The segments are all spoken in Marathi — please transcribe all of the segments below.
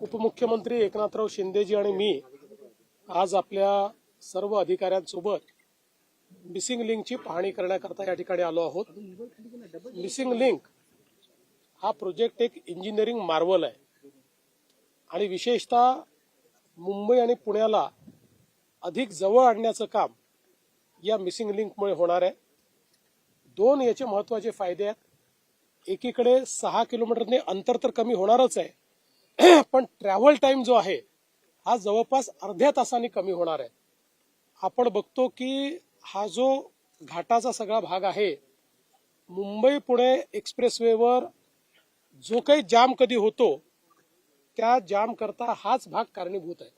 उपमुख्यमंत्री एकनाथराव शिंदेजी आणि मी आज आपल्या सर्व अधिकाऱ्यांसोबत मिसिंग लिंकची पाहणी करण्याकरता या ठिकाणी आलो आहोत. मिसिंग लिंक हा प्रोजेक्ट एक इंजिनिअरिंग मार्वल आहे. आणि विशेषतः मुंबई आणि पुण्याला अधिक जवळ आणण्याचं काम या मिसिंग लिंकमुळे होणार आहे. दोन याचे महत्त्वाचे फायदे आहेत. एकीकडे सहा किलोमीटरने अंतर तर कमी होणारच आहे. पण ट्रॅव्हल टाइम जो आहे हा जवळपास अर्ध्या तासाने कमी होणार आहे. आपण बघतो की हा जो घाटाचा सगळा भाग आहे मुंबई पुणे एक्सप्रेसवेवर जो काही जाम कधी होतो त्या जाम करता हाच भाग कारणीभूत आहे.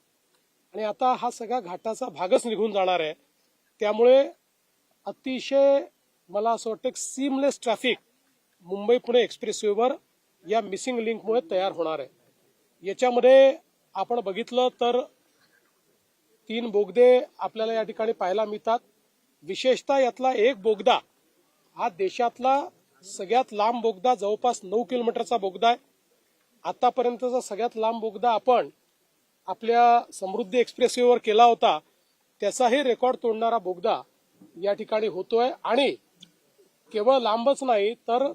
आणि आता हा सगळा घाटाचा भागच निघून जाणार आहे. त्यामुळे अतिशय मला असं वाटतं सीमलेस ट्रॅफिक मुंबई पुणे एक्सप्रेसवेवर या मिसिंग लिंकमुळे तयार होणार आहे. याच्यामध्ये आपण बघितलं तर तीन बोगदे आपल्याला या ठिकाणी पाहायला मिळतात. विशेषतः यातला एक बोगदा हा देशातला सगळ्यात लांब बोगदा जवळपास नऊ किलोमीटरचा बोगदा आहे. आतापर्यंतचा सगळ्यात लांब बोगदा आपण आपल्या समृद्धी एक्सप्रेसवेवर केला होता त्याचाही रेकॉर्ड तोडणारा बोगदा या ठिकाणी होतोय. आणि केवळ लांबच नाही तर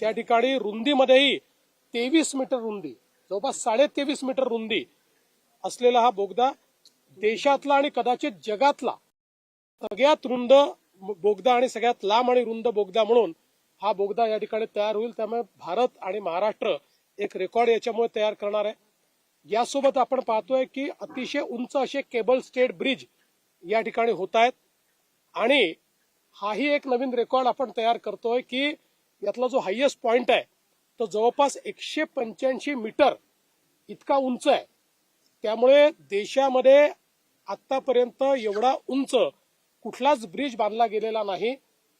त्या ठिकाणी रुंदीमध्येही तेवीस मीटर रुंदी जवळपास साडे तेवीस मीटर रुंदी असलेला हा बोगदा देशातला आणि कदाचित जगातला सगळ्यात रुंद बोगदा आणि सगळ्यात लांब आणि रुंद बोगदा म्हणून हा बोगदा या ठिकाणी तयार होईल. त्यामुळे भारत आणि महाराष्ट्र एक रेकॉर्ड याच्यामुळे तयार करणार आहे. यासोबत आपण पाहतोय की अतिशय उंच असे केबल स्टेट ब्रिज या ठिकाणी होत आहेत. आणि हाही एक नवीन रेकॉर्ड आपण तयार करतोय की यातला जो हायेस्ट पॉइंट आहे तर जवळपास एकशे पंच्याऐंशी मीटर इतका उंच आहे. त्यामुळे देशामध्ये आतापर्यंत एवढा उंच कुठलाच ब्रिज बांधला गेलेला नाही.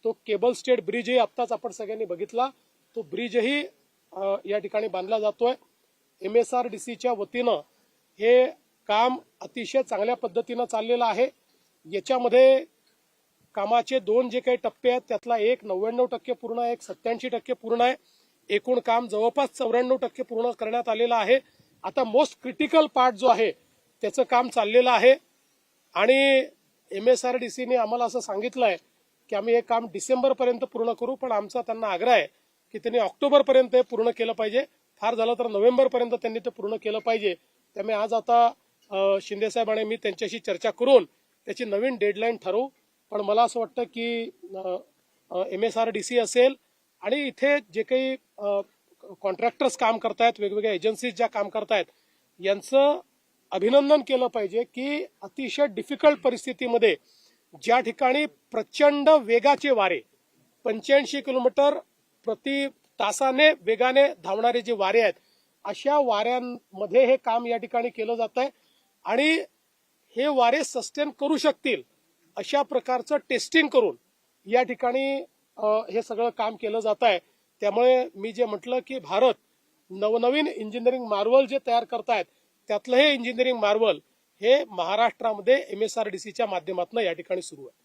तो केबल स्टेट ब्रिजही आत्ताच आपण सगळ्यांनी बघितला. तो ब्रिजही या ठिकाणी बांधला जातोय. एम एस आर डी सीच्या वतीनं हे काम अतिशय चांगल्या पद्धतीनं चाललेलं आहे. याच्यामध्ये कामाचे दोन जे काही टप्पे आहेत त्यातला एक नव्याण्णव टक्के पूर्ण आहे एक सत्याऐंशी टक्के पूर्ण आहे. एकूण काम जवळपास चौऱ्याण्णव टक्के पूर्ण करण्यात आलेलं आहे. आता मोस्ट क्रिटिकल पार्ट जो आहे त्याचं काम चाललेलं आहे. आणि एम एस आर डी सीने आम्हाला असं सांगितलं आहे की आम्ही हे काम डिसेंबरपर्यंत पूर्ण करू पण आमचा त्यांना आग्रह आहे की त्यांनी ऑक्टोबरपर्यंत हे पूर्ण केलं पाहिजे. फार झालं तर नोव्हेंबरपर्यंत त्यांनी ते पूर्ण केलं पाहिजे. त्यामुळे आज आता शिंदेसाहेब आणि मी त्यांच्याशी चर्चा करून त्याची नवीन डेडलाईन ठरवू. पण मला असं वाटतं की M S R D C असेल आणि इथे जे काही कॉन्ट्रॅक्टर्स काम करतायत वेगवेगळ्या एजन्सीज ज्या काम करतायत यांचं अभिनंदन केलं पाहिजे की अतिशय डिफिकल्ट परिस्थितीमध्ये ज्या ठिकाणी प्रचंड वेगाचे वारे पंच्याऐंशी किलोमीटर प्रति तासाने वेगाने धावणारे जे वारे आहेत अशा वाऱ्यांमध्ये हे काम या ठिकाणी केलं जात आहे आणि हे वारे सस्टेन करू शकतील अशा प्रकारचं टेस्टिंग करून या ठिकाणी हे सगळं काम केलं जात आहे त्यामुळे मी जे म्हटलं की भारत नवनवीन इंजिनिअरिंग मार्वल जे तयार करतायत त्यातलं हे इंजिनिअरिंग मार्वल हे महाराष्ट्रामध्ये एम एस आर डी सीच्या माध्यमातून या ठिकाणी सुरू आहे.